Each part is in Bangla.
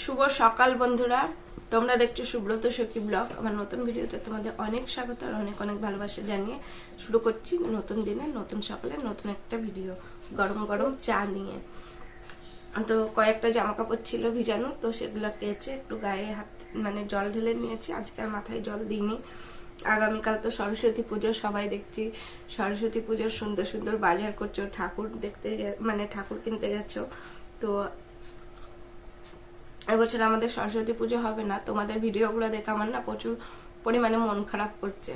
শুভ সকাল বন্ধুরা। তোমরা দেখছ সুব্রত সখী ব্লগ। আমার নতুন ভিডিওতে তোমাদের অনেক স্বাগত আর অনেক অনেক ভালোবাসা জানিয়ে শুরু করছি নতুন দিনে, নতুন সকালে, নতুন একটা ভিডিও। গরম গরম চা নিয়ে। তো কয়েকটা জামা কাপড় ছিল ভিজানো, তো সেগুলো কেচে একটু গায়ে হাত মানে জল ঢেলে নিয়েছি। আজকাল মাথায় জল দিইনি। আগামীকাল তো সরস্বতী পুজো, সবাই দেখছি সরস্বতী পুজোর সুন্দর সুন্দর বাজার করছ, ঠাকুর দেখতে মানে ঠাকুর কিনতে গেছো। তো এবছর আমাদের সরস্বতী পুজো হবে না। তোমাদের ভিডিওগুলো দেখে আমার না প্রচুর পরিমাণে মন খারাপ করছে।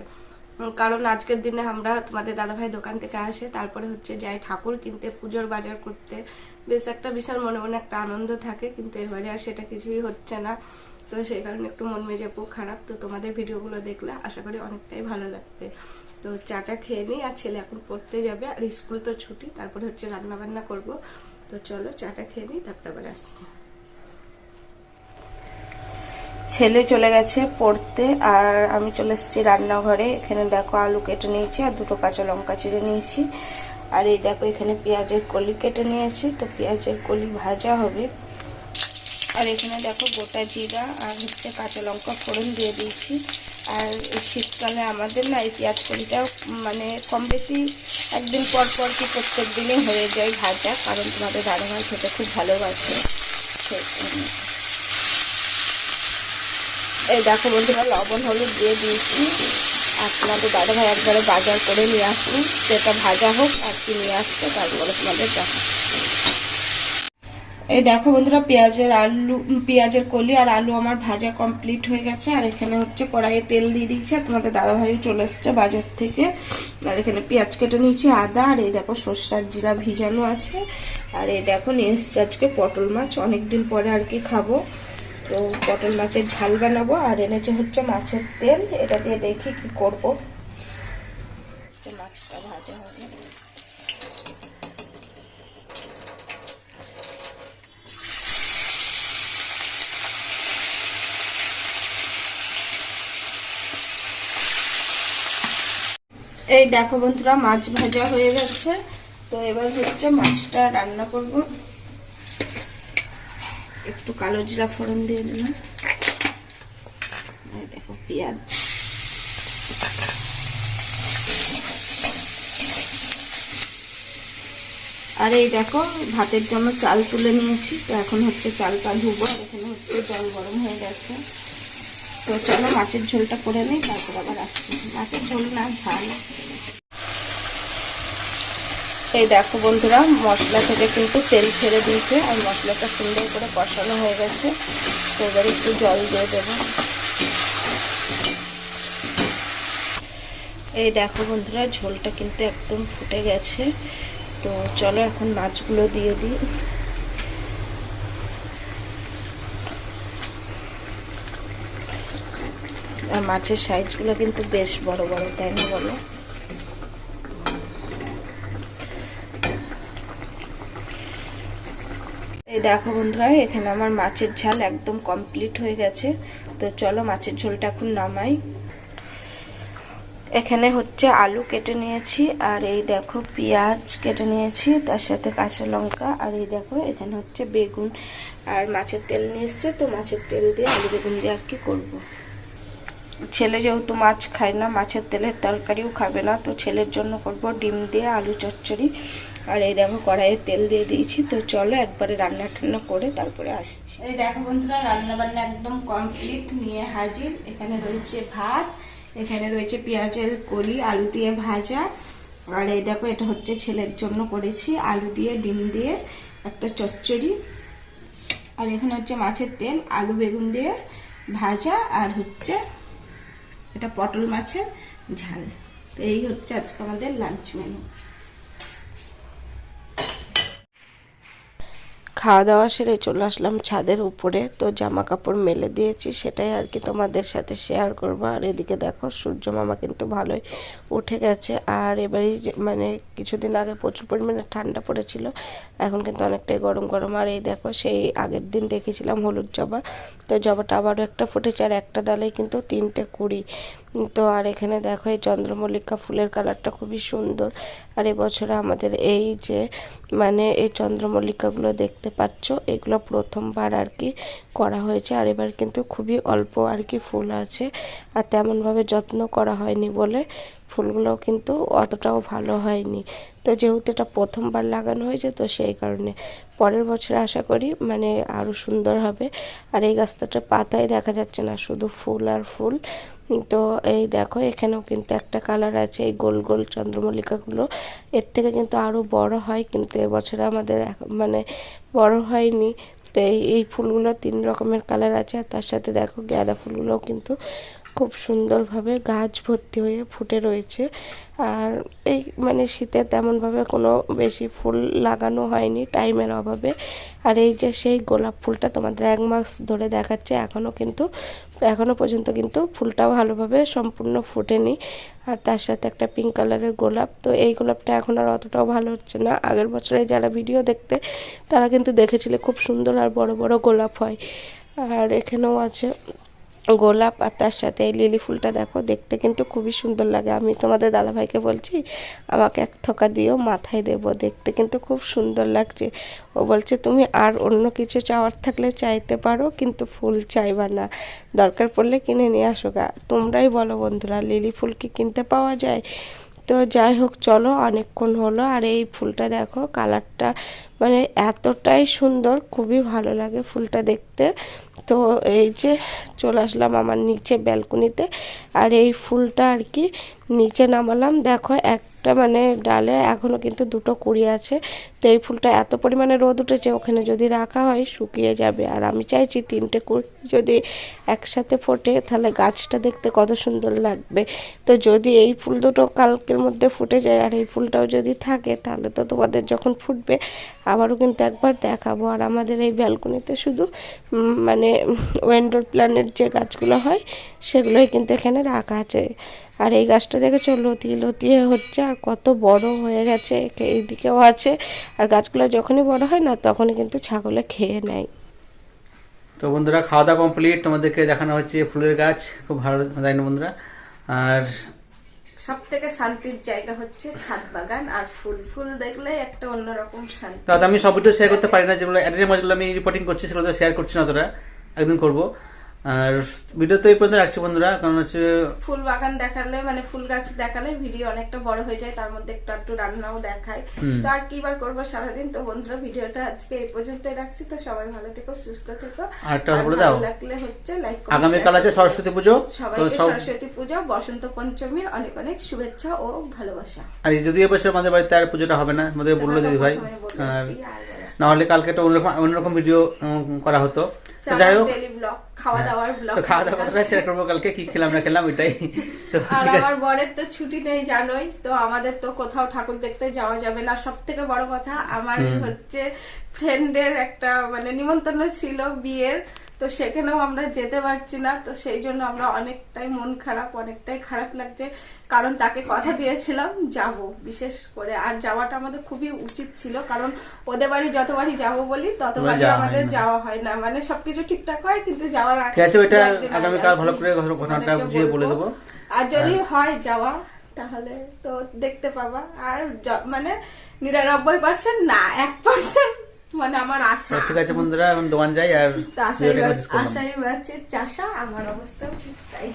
কারণ আজকের দিনে আমরা তোমাদের দাদাভাই দোকান থেকে আসে, তারপরে হচ্ছে যাই ঠাকুর কিনতে, পুজোর বাজার করতে। বেশ একটা বিশাল মনে মনে একটা আনন্দ থাকে, কিন্তু এবারে আর সেটা কিছুই হচ্ছে না। তো সেই কারণে একটু মন মেজে মেজাপও খারাপ। তো তোমাদের ভিডিওগুলো দেখলে আশা করি অনেকটাই ভালো লাগবে। তো চাটা খেয়ে নিই, আর ছেলে এখন পড়তে যাবে, আর স্কুল তো ছুটি, তারপরে হচ্ছে রান্না বান্না করব। তো চলো চাটা খেয়ে নিই, তারপরে আবার আসছি। ছেলে চলে গেছে পড়তে, আর আমি চলে এসেছি রান্নাঘরে। এখানে দেখো আলু কেটে নিয়েছি আর দুটো কাঁচা লঙ্কা চিড়ে নিয়েছি। আর এই দেখো এখানে পেঁয়াজের কলি কেটে নিয়েছি। তো পেঁয়াজের কলি ভাজা হবে। আর এখানে দেখো গোটা জিরা আর হচ্ছে কাঁচা লঙ্কা ফোড়ন দিয়ে দিয়েছি। আর শীতকালে আমাদের না এই পেঁয়াজ কলিটা মানে কম বেশি একদিন পর পর কি প্রত্যেক দিনই হয়ে যায় ভাজা, কারণ তোমাদের দাদাভাই খেতে খুব ভালোবাসে। সেই। এই দেখো বন্ধুরা, লবণ হলুদ দিয়ে দিয়েছি। আর তোমাদের দাদা ভাই একবারে বাজার করে নিয়ে আসুন, সেটা ভাজা হোক আর কি নিয়ে আসতে তারপরে তোমাদের দেখা এই দেখো বন্ধুরা, পেঁয়াজের আলু পেঁয়াজের কলি আর আলু আমার ভাজা কমপ্লিট হয়ে গেছে। আর এখানে হচ্ছে কড়াইয়ে তেল দিয়ে দিচ্ছে তোমাদের দাদা ভাই চলে এসছে বাজার থেকে। আর এখানে পেঁয়াজ কেটে নিয়েছি, আদা, আর এই দেখো সর্ষার জিরা ভিজানো আছে। আর এই দেখো নিয়ে এসছে আজকে পটল মাছ, অনেকদিন পরে আর কি খাব। তো পটল মাছের ঝাল বানাবো, আর এনেছে হচ্ছে মাছের তেল। এটা দিয়ে দেখি কি করব। মাছটা ভাজা হবে এই দেখো বন্ধুরা, মাছ ভাজা হয়ে গেছে। তো এবার হচ্ছে মাছটা রান্না করব। একটু কালো জিরা ফোড়ন দিয়ে দিলাম। দেখো, পেঁয়াজ। আর এই দেখো, ভাতের জন্য চাল তুলে নিয়েছি। তো এখন হচ্ছে চালটা ধুবো, আর এখানে হচ্ছে জল গরম হয়ে গেছে। তো চলো মাছের ঝোলটা করে নিই, তারপর আবার আসছি। মাছের ঝোল না, ঝাল। এই দেখো বন্ধুরা, মশলা থেকে কিন্তু তেল ছেড়ে দিয়েছে আর মশলাটা সুন্দর করে কষানো হয়ে গেছে। তো এবার একটু জল দিয়ে দেবো। এই দেখো বন্ধুরা, ঝোলটা কিন্তু একদম ফুটে গেছে। তো চলো এখন মাছগুলো দিয়ে দিই। মাছের সাইজগুলো কিন্তু বেশ বড় বড়, তাই না বলো? দেখো বন্ধুরা, এখানে আমার মাছের ঝাল একদম কমপ্লিট হয়ে গেছে। তো চলো মাছের ঝোলটা এখন নামাই। এখানে হচ্ছে আলু কেটে নিয়েছি, আর এই দেখো পেঁয়াজ কেটে নিয়েছি, তার সাথে কাঁচা লঙ্কা, আর এই দেখো এখানে হচ্ছে বেগুন। আর মাছের তেল নিয়ে এসছে, তো মাছের তেল দিয়ে আলু বেগুন দিয়ে আর কি করব। ছেলে যেহেতু মাছ খায় না, মাছের তেলের তরকারিও খাবে না, তো ছেলের জন্য করব ডিম দিয়ে আলু চচ্চড়ি। আর এই দেখো কড়াইয়ে তেল দিয়ে দিয়েছি, তো চলো একবারে রান্না টান্না করে তারপরে আসছি। এই দেখো বন্ধুরা রান্না বান্না একদম কমপ্লিট নিয়ে হাজির। এখানে রয়েছে ভাত, এখানে রয়েছে পেঁয়াজের কলি, আলু দিয়ে ভাজা। আর এই দেখো, এটা হচ্ছে ছেলের জন্য করেছি, আলু দিয়ে, ডিম দিয়ে একটা চচ্চড়ি। আর এখানে হচ্ছে মাছের তেল, আলু বেগুন দিয়ে ভাজা, আর হচ্ছে এটা পটল মাছের ঝাল। তো এই হচ্ছে আজকে আমাদের লাঞ্চ মেনু খাওয়া দাওয়া সেরে চলে আসলাম ছাদের উপরে। তো জামা কাপড় মেলে দিয়েছি, সেটাই আর কি তোমাদের সাথে শেয়ার করব। আর এদিকে দেখো, সূর্য মামা কিন্তু ভালোই উঠে গেছে। আর এবারই মানে কিছুদিন আগে প্রচুর পরিমাণে ঠান্ডা পড়েছিল। এখন কিন্তু অনেকটাই গরম গরম। আর এই দেখো, সেই আগের দিন দেখেছিলাম হলুদ জবা। তো জবাটা আবারও একটা ফুটেছে, আর একটা ডালে কিন্তু তিনটে কুড়ি। তো আর এখানে দেখো এই চন্দ্রমল্লিকা ফুলের কালারটা খুবই সুন্দর। আর এবছরে আমাদের এই যে মানে এই চন্দ্রমল্লিকাগুলো দেখতে পাচ্ছ, এগুলো প্রথমবার আর কি করা হয়েছে। আর এবার কিন্তু খুবই অল্প আর কি ফুল আছে, আর তেমনভাবে যত্ন করা হয়নি বলে ফুলগুলো কিন্তু অতটাও ভালো হয়নি। তো যেহেতু এটা প্রথমবার লাগানো হয়েছে, তো সেই কারণে পরের বছর আশা করি মানে আরও সুন্দর হবে। আর এই গাছটার পাতায় দেখা যাচ্ছে না শুধু ফুল আর ফুল। তো এই দেখো, এখানেও কিন্তু একটা কালার আছে, এই গোল গোল চন্দ্রমল্লিকাগুলো। এর থেকে কিন্তু আরও বড় হয়, কিন্তু এবছরে আমাদের মানে বড় হয়নি। তো এই ফুলগুলো তিন রকমের কালার আছে আর তার সাথে দেখো গাঁদা ফুলগুলোও কিন্তু খুব সুন্দরভাবে গাছ ভর্তি হয়ে ফুটে রয়েছে। আর এই মানে শীতে তেমনভাবে কোনো বেশি ফুল লাগানো হয়নি টাইমের অভাবে। আর এই যে সেই গোলাপ ফুলটা তোমাদের এক মাস ধরে দেখাচ্ছে, এখনও কিন্তু এখনও পর্যন্ত কিন্তু ফুলটাও ভালোভাবে সম্পূর্ণ ফুটেনি। আর তার সাথে একটা পিঙ্ক কালারের গোলাপ। তো এই গোলাপটা এখন আর অতটাও ভালো হচ্ছে না। আগের বছরে যারা ভিডিও দেখতে, তারা কিন্তু দেখেছিলে খুব সুন্দর আর বড় বড় গোলাপ হয়। আর এখানেও আছে গোলাপ আর তার সাথে এই লিলি ফুলটা দেখো, দেখতে কিন্তু খুবই সুন্দর লাগে। আমি তোমাদের দাদাভাইকে বলছি, আমাকে এক থোকা দিও, মাথায় দেব। দেখতে কিন্তু খুব সুন্দর লাগছে। ও বলছে, তুমি আর অন্য কিছু চাওয়ার থাকলে চাইতে পারো, কিন্তু ফুল চাইবা না। দরকার পড়লে কিনে নিয়ে আসো গা। তোমরাই বলো বন্ধুরা, লিলি ফুল কি কিনতে পাওয়া যায়? তো যাই হোক, চলো, অনেকক্ষণ হলো, আর এই ফুলটা দেখো, কালারটা মানে এতটাই সুন্দর, খুবই ভালো লাগে ফুলটা দেখতে। তো এই যে চলে আসলাম আমার নিচে ব্যালকনিতে। আর এই ফুলটা আর কি নিচে নামালাম। দেখো একটা মানে ডালে এখনও কিন্তু দুটো কুড়ি আছে। তো এই ফুলটা এত পরিমাণে রোদ উঠেছে, ওখানে যদি রাখা হয় শুকিয়ে যাবে। আর আমি চাইছি তিনটে কুড়ি যদি একসাথে ফোটে, তাহলে গাছটা দেখতে কত সুন্দর লাগবে। তো যদি এই ফুল দুটো কালকের মধ্যে ফুটে যায়, আর এই ফুলটাও যদি থাকে, তাহলে তো তোমাদের যখন ফুটবে, আবারও কিন্তু একবার দেখাবো। আর আমাদের এই ব্যালকনিতে শুধু মানে ওয়েন্ডোর প্ল্যানের যে গাছগুলো হয়, সেগুলোই কিন্তু এখানে রাখা আছে। আর এই গাছটা দেখেছ লতিয়ে লতিয়ে হচ্ছে আর কত বড় হয়ে গেছে এইদিকেও আছে। আর গাছগুলো যখনই বড় হয় না তখনই কিন্তু ছাগলে খেয়ে নেয়। তো বন্ধুরা খাওয়া দাওয়া কমপ্লিট তোমাদেরকে দেখানো হচ্ছে ফুলের গাছ। খুব ভালো তাই না বন্ধুরা? আর সব থেকে শান্তির জায়গা হচ্ছে ছাদ বাগান আর ফুল ফুল দেখলে একটা অন্যরকম শান্তি। আমি সব ভিডিও শেয়ার করতে পারি না যেগুলো অ্যাড্রেস মাছগুলো আমি রিপোর্টিং করছি সেগুলো তো শেয়ার করছি না অতটা একদিন করব। আর ভিডিও তো এই পর্যন্ত রাখছি বন্ধুরা কারণ হচ্ছে ফুল বাগান দেখালে মানে ফুল গাছ দেখালে ভিডিও অনেকটা বড় হয়ে যায় তার মধ্যে একটু একটু রান্নাও দেখায়। তো আর কি বার করব সারাদিন? তো বন্ধুরা ভিডিওটা আজকে এই পর্যন্তই রাখছি তো সবাই ভালো থেকো সুস্থ থেকো। আর বলে দাও লাগলে হচ্ছে লাইক আগামীকাল আছে সরস্বতী পুজো তো সবাইকে সরস্বতী পূজা বসন্ত পঞ্চমীর অনেক অনেক শুভেচ্ছা ও ভালোবাসা। আর যদি এবছর আমাদের বাড়িতে আর পুজোটা হবে না আমাদের বলল দিদি ভাই আর না হলে কালকে একটা অন্যরকম অন্যরকম ভিডিও করা হতো। তো যাই হোক খাওয়া দাওয়ার ব্লগ তো খাওয়া দাওয়া কথাটা শেয়ার করব কালকে কি খেলাম না খেলাম ওইটাই। তো আর আমার বরের তো ছুটি নেই জানোই। তো আমাদের তো কোথাও ঠাকুর দেখতে যাওয়া যাবে না। সব থেকে বড় কথা আমার হচ্ছে ফ্রেন্ডের একটা মানে নিমন্ত্রণ ছিল বিয়ের। তো সেখানেও আমরা যেতে পারছি না। তো সেই জন্য আমরা অনেকটাই মন খারাপ অনেকটাই খারাপ লাগছে। কারণ তাকে কথা দিয়েছিলাম যাব। বিশেষ করে। আর যাওয়াটা আমাদের খুবই উচিত ছিল। কারণ ওদের বাড়ি যতবারই যাব বলি ততবারই আমাদের যাওয়া হয় না। মানে সবকিছু ঠিকঠাক হয় কিন্তু যাওয়ার আগে ঠিক আছে ওইটা আগামীকাল আর ভালো করে ঘটনাটা বুঝিয়ে বলে দেবো। আর যদি হয়। যাওয়া তাহলে তো দেখতে পাবা। আর মানে নিরানব্বই পার্সেন্ট না এক পার্সেন্ট মানে আমার আশা। ঠিক আছে বন্ধুরা এখন দোকান যাই আর আশাই আশাই চাষা আমার অবস্থাও ঠিক তাই।